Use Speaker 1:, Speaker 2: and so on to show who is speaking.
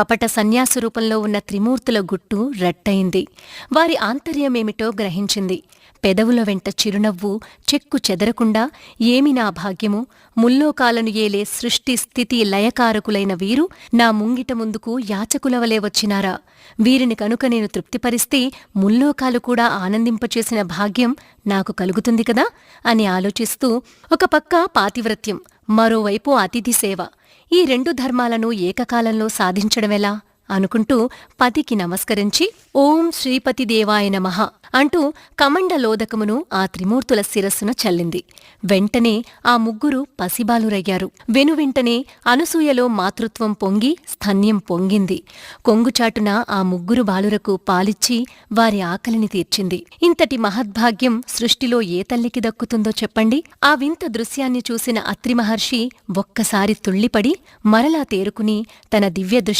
Speaker 1: కపట సన్యాస రూపంలో ఉన్న త్రిమూర్తుల గుట్టు రట్టయింది. వారి ఆంతర్యమేమిటో గ్రహించింది. పెదవుల వెంట చిరునవ్వు చెక్కు చెదరకుండా ఏమి నా భాగ్యము? ముల్లోకాలను ఏలే సృష్టి స్థితి లయకారకులైన వీరు నా ముంగిట ముందుకు యాచకులవలే వచ్చినారా? వీరిని కనుక నేను తృప్తిపరిస్తే ముల్లోకాలు కూడా ఆనందింపచేసిన భాగ్యం నాకు కలుగుతుంది కదా? అని ఆలోచిస్తూ ఒక పక్క పాతివ్రత్యం మరోవైపు అతిథి సేవ. ఈ రెండు ధర్మాలను ఏకకాలంలో సాధించడమెలా? అనుకుంటూ పతికి నమస్కరించి ఓం శ్రీపతిదేవాయ నమః అంటూ కమండలోదకమును ఆ త్రిమూర్తుల శిరస్సున చల్లింది. వెంటనే ఆ ముగ్గురు పసిబాలురయ్యారు. వెనువెంటనే అనసూయలో మాతృత్వం పొంగి స్థన్యం పొంగింది. కొంగుచాటున ఆ ముగ్గురు బాలురకు పాలిచ్చి వారి ఆకలిని తీర్చింది. ఇంతటి మహద్భాగ్యం సృష్టిలో ఏ తల్లికి దక్కుతుందో చెప్పండి. ఆ వింత దృశ్యాన్ని చూసిన అత్రి మహర్షి ఒక్కసారి తుళ్ళిపడి మరలా తేరుకుని తన దివ్య దృష్టి